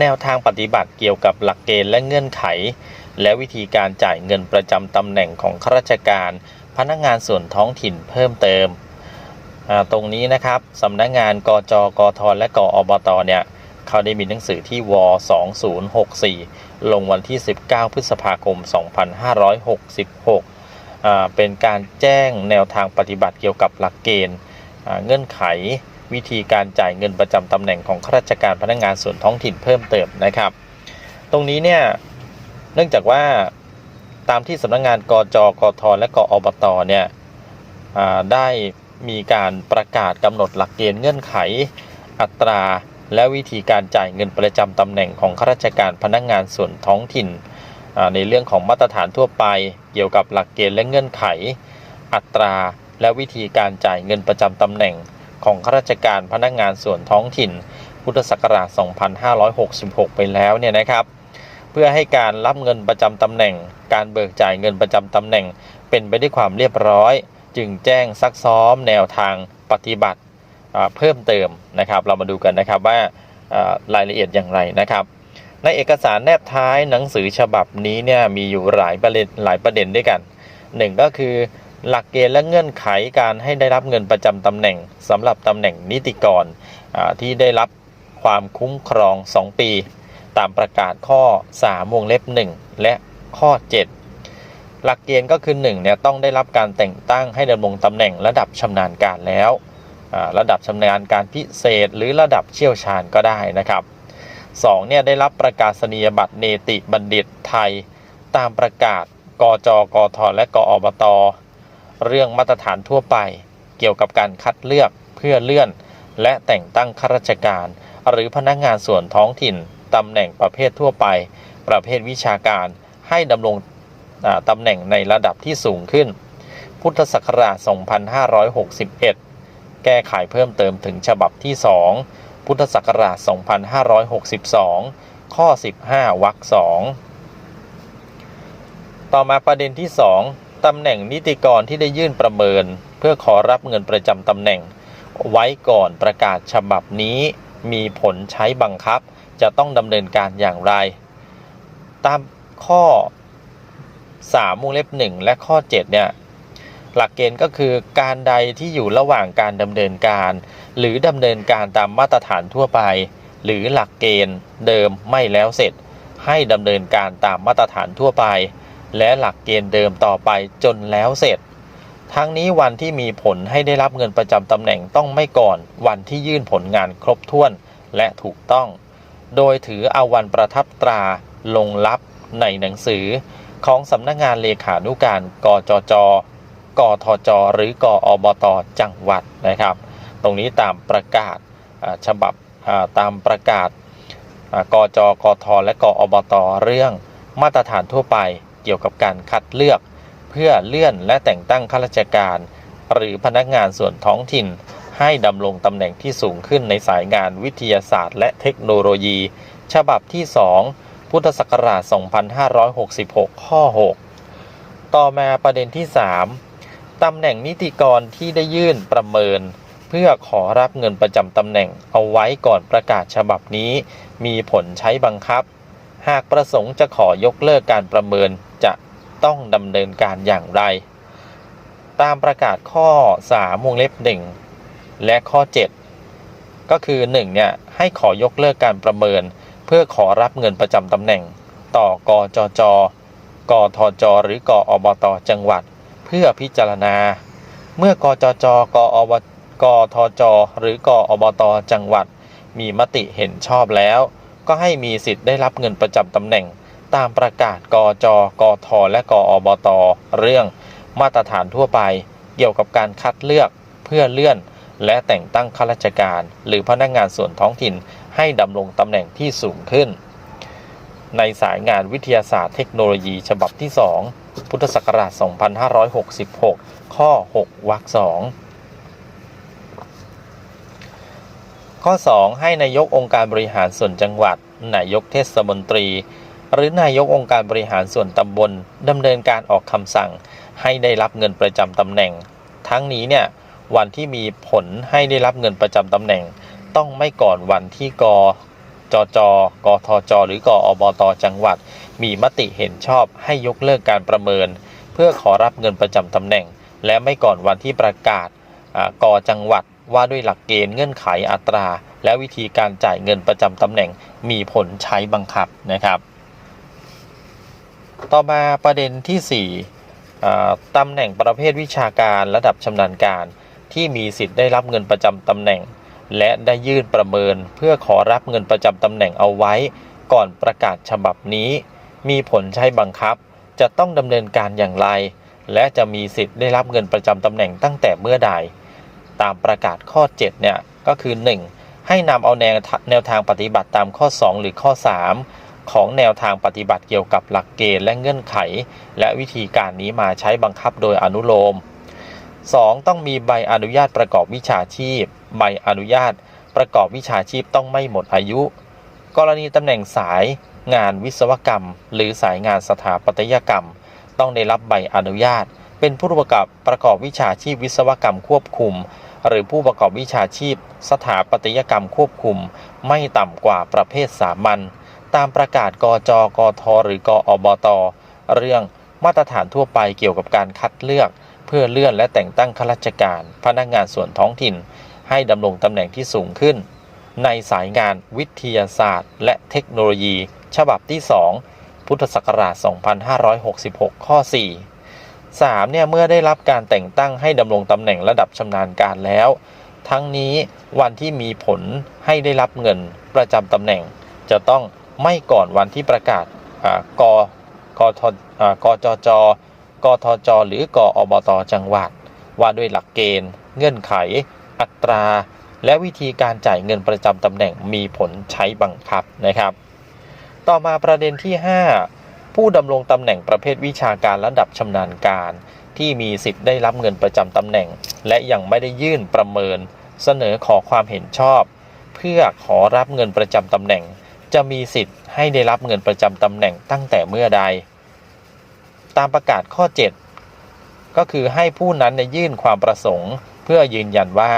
แนวทางปฏิบัติเกี่ยวกับหลักเกณฑ์และเงื่อนไข และวิธีการจ่ายเงินประจำตำแหน่งของข้าราชการ พนักงานส่วนท้องถิ่นเพิ่มเติม ตรงนี้นะครับสำนักงานกจกทและกอบตเนี่ยเขาได้มีหนังสือที่ว2064 ลงวันที่ 19 พฤษภาคม 2566อ่าเป็นการแจ้งแนวทางปฏิบัติเกี่ยวกับหลักเกณฑ์เงื่อนไข วิธีการจ่ายเงินประจำตำแหน่งของข้าราชการพนักงานส่วนท้องถิ่นเพิ่มเติมนะครับ ตรงนี้เนี่ยเนื่องจากว่าตามที่สำนักงานกจกทและกอบตเนี่ยได้มีการประกาศกำหนดหลักเกณฑ์เงื่อนไข อัตราและวิธีการจ่ายเงินประจำตำแหน่งของข้าราชการพนักงานส่วนท้องถิ่น ในเรื่องของมาตรฐานทั่วไป เกี่ยวกับหลักเกณฑ์และเงื่อนไข อัตราและวิธีการจ่ายเงินประจำตำแหน่ง ของข้าราชการพนักงานส่วนท้องถิ่น พุทธศักราช 2566 ไปแล้วเนี่ยนะครับ เพื่อให้การรับเงินประจำตำแหน่ง การเบิกจ่ายเงินประจำตำแหน่ง เป็นไปด้วยความเรียบร้อย จึงแจ้งซักซ้อมแนวทางปฏิบัติเพิ่มเติมนะครับ เรามาดูกันนะครับว่าอ่ารายละเอียดอย่างไรนะครับ ในเอกสารแนบท้ายหนังสือฉบับนี้เนี่ยมีอยู่หลายประเด็นหลายประเด็นด้วยกันหนึ่งก็คือ หลักเกณฑ์และเงื่อนไขการให้ได้รับเงินประจำตำแหน่งสำหรับตำแหน่งนิติกรที่ได้รับความคุ้มครอง 2 ปี ตามประกาศข้อ 3 วงเล็บ 1 และข้อ 7 หลักเกณฑ์ก็คือ1เนี่ยต้องได้รับการแต่งตั้งให้ดำรงตำแหน่งระดับชำนาญการแล้ว ระดับชำนาญการพิเศษหรือระดับเชี่ยวชาญก็ได้นะครับ2เนี่ยได้รับประกาศนียบัตรเนติบัณฑิตไทย ตามประกาศกจกทและกอบต เรื่องมาตรฐานทั่วไป เกี่ยวกับการคัดเลือกเพื่อเลื่อน และแต่งตั้งข้าราชการ หรือพนักงานส่วนท้องถิ่นตำแหน่งประเภททั่วไป ประเภทวิชาการให้ดำรงตำแหน่งในระดับที่สูงขึ้น พุทธศักราช 2561 แก้ไขเพิ่มเติมถึงฉบับที่ 2 พุทธศักราช 2562 ข้อ 15 วรรค 2 ต่อมาประเด็นที่ 2 ตำแหน่งนิติกรที่ได้ยื่นประเมิน เพื่อขอรับเงินประจำตำแหน่ง ไว้ก่อนประกาศฉบับนี้ มีผลใช้บังคับ จะต้องดำเนินการอย่างไร ตามข้อ3วงเล็บ 1 และข้อ 7 เนี่ย หลักเกณฑ์ก็คือการใดที่อยู่ระหว่างการดำเนินการ หรือดำเนินการตามมาตรฐานทั่วไป หรือหลักเกณฑ์เดิมไม่แล้วเสร็จ ให้ดำเนินการตามมาตรฐานทั่วไป และหลักเกณฑ์เดิมต่อไปจนแล้วเสร็จ ทั้งนี้วันที่มีผลให้ได้รับเงินประจำตำแหน่งต้องไม่ก่อนวันที่ยื่นผลงานครบถ้วนและถูกต้อง โดยถือเอาวันประทับตราลงลับในหนังสือ ของสำนักงานเลขานุการกจจกทจ หรือกอบตจังหวัดนะครับ ตรงนี้ตามประกาศฉบับตามประกาศกจกทและกอบตเรื่องมาตรฐานทั่วไป เกี่ยวกับการคัดเลือก เพื่อเลื่อนและแต่งตั้งข้าราชการ หรือพนักงานส่วนท้องถิ่น ให้ดำรงตำแหน่งที่สูงขึ้นในสายงานวิทยาศาสตร์ และเทคโนโลยี ฉบับที่ 2 พุทธศักราช 2566 ข้อ 6 ต่อมาประเด็นที่ 3ตำแหน่งนิติกรที่ได้ยื่นประเมินเพื่อขอรับเงินประจำตำแหน่งเอาไว้ก่อนประกาศฉบับนี้ มีผลใช้บังคับ หากประสงค์จะขอยกเลิกการประเมินจะต้องดำเนินการอย่างไร ตามประกาศข้อ3วงเล็บ 1 และข้อ 7 ก็คือ 1 เนี่ย ให้ขอยกเลิกการประเมิน เพื่อขอรับเงินประจำตำแหน่ง ต่อกจจกทจ หรือกอบตจังหวัด เพื่อพิจารณา เมื่อกจจกอบกทจ หรือกอบตจังหวัด มีมติเห็นชอบแล้ว ก็ให้มีสิทธิ์ได้รับเงินประจำตำแหน่ง ตามประกาศกจกทและกอบต เรื่อง มาตรฐานทั่วไป เกี่ยวกับการคัดเลือกเพื่อเลื่อน และแต่งตั้งข้าราชการ หรือพนักงานส่วนท้องถิ่นให้ดำรงตำแหน่งที่สูงขึ้น ในสายงานวิทยาศาสตร์เทคโนโลยีฉบับที่ 2 พุทธศักราช 2566 ข้อ 6 วรรค 2 ข้อ 2 ให้นายกองค์การบริหารส่วนจังหวัด นายกเทศมนตรี หรือนายกองค์การบริหารส่วนตำบลดำเนินการออกคำสั่ง ให้ได้รับเงินประจำตำแหน่ง ทั้งนี้เนี่ยวันที่มีผลให้ได้รับเงินประจำตำแหน่ง ต้องไม่ก่อนวันที่กจจกทจ หรือกอบตจังหวัด มีมติเห็นชอบให้ยกเลิกการประเมิน เพื่อขอรับเงินประจำตำแหน่ง และไม่ก่อนวันที่ประกาศกจังหวัด ว่าด้วยหลักเกณฑ์เงื่อนไขอัตรา และวิธีการจ่ายเงินประจำตำแหน่งมีผลใช้บังคับนะครับ ต่อมาประเด็นที่สี่ตำแหน่งประเภทวิชาการระดับชำนาญการ ที่มีสิทธิ์ได้รับเงินประจำตำแหน่ง และได้ยื่นประเมินเพื่อขอรับเงินประจำตำแหน่งเอาไว้ ก่อนประกาศฉบับนี้ มีผลใช้บังคับ จะต้องดำเนินการอย่างไร และจะมีสิทธิ์ได้รับเงินประจำตำแหน่งตั้งแต่เมื่อใด ตามประกาศข้อ 7 เนี่ย ก็คือ 1. ให้นำเอาแนวแนวทางปฏิบัติตามข้อ 2 หรือข้อ 3 ของแนวทางปฏิบัติเกี่ยวกับหลักเกณฑ์และเงื่อนไข และวิธีการนี้มาใช้บังคับโดยอนุโลม 2. ต้องมีใบอนุญาตประกอบวิชาชีพ ใบอนุญาตประกอบวิชาชีพต้องไม่หมดอายุ กรณีตำแหน่งสายงานวิศวกรรม หรือสายงานสถาปัตยกรรม ต้องได้รับใบอนุญาต เป็นผู้ประกอบประกอบวิชาชีพวิศวกรรมควบคุม หรือผู้ประกอบวิชาชีพ สถาปัตยกรรมควบคุม ไม่ต่ำกว่าประเภทสามัญตามประกาศกจกทหรือกอบต เรื่องมาตรฐานทั่วไปเกี่ยวกับการคัดเลือก เพื่อเลื่อนและแต่งตั้งข้าราชการ พนักงานส่วนท้องถิ่น ให้ดำรงตำแหน่งที่สูงขึ้น ในสายงานวิทยาศาสตร์ และเทคโนโลยี ฉบับที่ 2 พุทธศักราช 2566 ข้อ 4 3. เนี่ยเมื่อได้รับการแต่งตั้งให้ดำรงตำแหน่งระดับชำนาญการแล้ว ทั้งนี้วันที่มีผลให้ได้รับเงินประจำตำแหน่ง จะต้องไม่ก่อนวันที่ประกาศอ่ากกทอ่ากจจกทจ หรือกอบตจังหวัด ว่าด้วยหลักเกณฑ์ เงื่อนไข อัตรา และวิธีการจ่ายเงินประจำตำแหน่งมีผลใช้บังคับนะครับ ต่อมาประเด็นที่ 5 ผู้ดำรงตำแหน่งประเภทวิชาการระดับชำนาญการ ที่มีสิทธิ์ได้รับเงินประจำตำแหน่ง และยังไม่ได้ยื่นประเมิน เสนอขอความเห็นชอบ เพื่อขอรับเงินประจำตำแหน่ง จะมีสิทธิ์ให้ได้รับเงินประจำตำแหน่งตั้งแต่เมื่อใด ตามประกาศข้อ 7 ก็คือให้ผู้นั้นในยื่นความประสงค์ เพื่อยืนยันว่า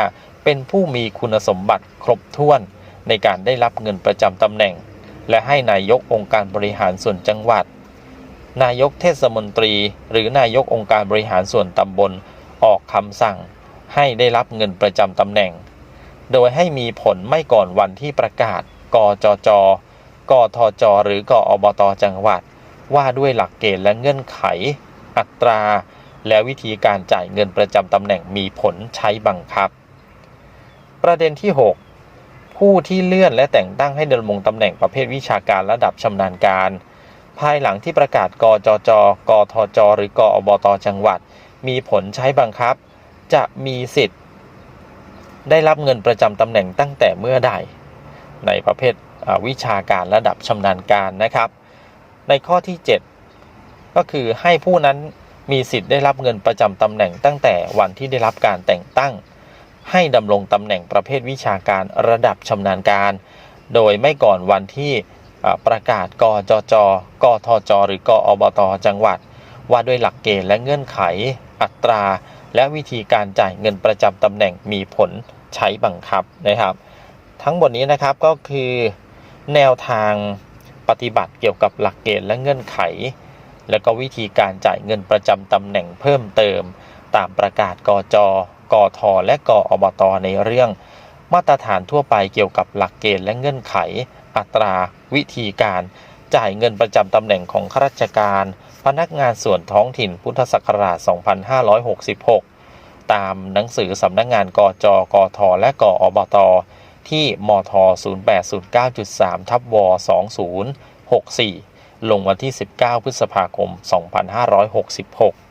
เป็นผู้มีคุณสมบัติครบถ้วนในการได้รับเงินประจำตำแหน่ง และให้นายกองค์การบริหารส่วนจังหวัด นายกเทศมนตรี หรือนายกองค์การบริหารส่วนตำบลออกคำสั่ง ให้ได้รับเงินประจำตำแหน่ง โดยให้มีผลไม่ก่อนวันที่ประกาศ กจจ กทจ หรือกอบตจังหวัด ว่าด้วยหลักเกณฑ์และเงื่อนไข อัตรา และวิธีการจ่ายเงินประจำตำแหน่งมีผลใช้บังคับ ประเด็นที่ 6 ผู้ที่เลื่อนและแต่งตั้งให้ดำรงตำแหน่งประเภทวิชาการระดับชำนาญการ ภายหลังที่ประกาศกจจ กทจ หรือกอบตจังหวัด มีผลใช้บังคับ จะมีสิทธิ์ ได้รับเงินประจำตำแหน่งตั้งแต่เมื่อใด ในประเภทวิชาการระดับชำนาญการนะครับ ในข้อที่ 7 ก็คือให้ผู้นั้นมีสิทธิ์ได้รับเงินประจำตำแหน่งตั้งแต่วันที่ได้รับการแต่งตั้ง ให้ดำรงตำแหน่งประเภทวิชาการระดับชำนาญการ โดยไม่ก่อนวันที่ ประกาศกจจกทจ หรือกอบตจังหวัด ว่าด้วยหลักเกณฑ์และเงื่อนไข อัตรา และวิธีการจ่ายเงินประจำตำแหน่งมีผลใช้บังคับนะครับ ทั้งหมดนี้นะครับก็คือแนวทางปฏิบัติเกี่ยวกับหลักเกณฑ์และเงื่อนไข และก็วิธีการจ่ายเงินประจำตำแหน่งเพิ่มเติม ตามประกาศกจ กท และกอบตในเรื่อง มาตรฐานทั่วไปเกี่ยวกับหลักเกณฑ์และเงื่อนไข อัตราวิธีการจ่ายเงินประจำตำแหน่งของข้าราชการ พนักงานส่วนท้องถิ่นพุทธศักราช 2566 ตามหนังสือสำนักงานกจกทและกอบต ที่มท 0809.3 ทับว2064 ลงวันที่ 19 พฤษภาคม 2566